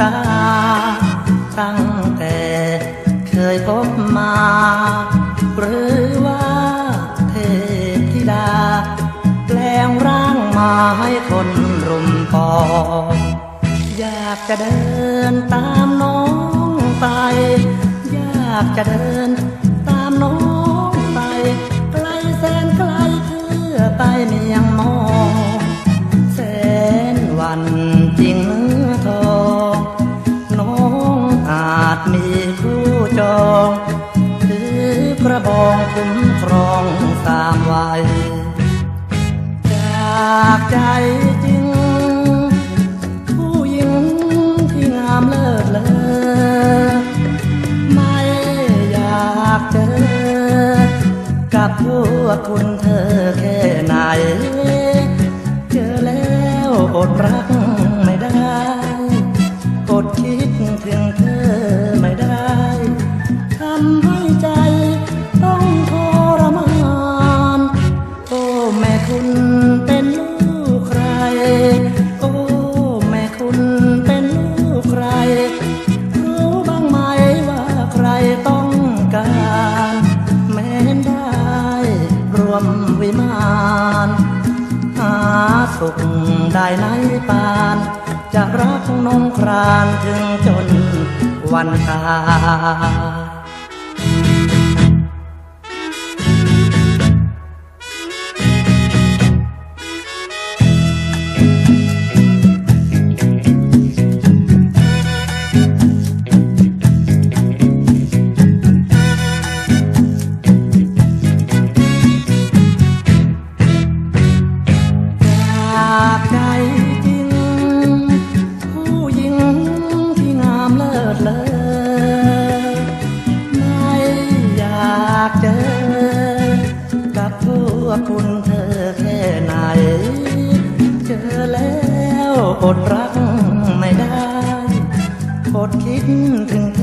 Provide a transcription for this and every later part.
ตา ตั้งแต่เคยพบมา หรือว่าเทพธิดา แปลงร่างมาให้คนรุมปอง อยากจะเดินตามน้องไป อยากจะเดินตามน้อง อกองคุ้มครองสามวัยจากใจจริง ผู้หญิงที่งามเลิศเลอไม่อยากเจอ กับพวกคุณเธอแค่ไหน เจอแล้วอดรั วิมานหาสุขได้ในปานจะรักนงครานถึงจนวันตาย วกคุณเธอแค่ไหน เจอแล้วอดรักไม่ได้อดคิดถึง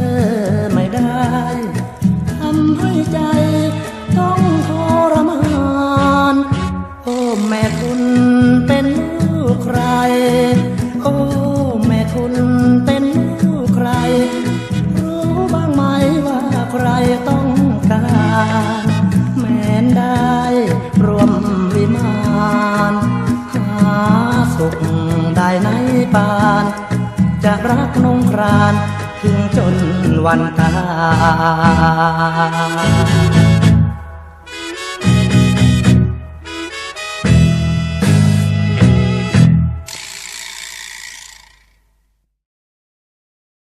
สุขได้ในปาน จะรักนงครานถึงจนวันตาย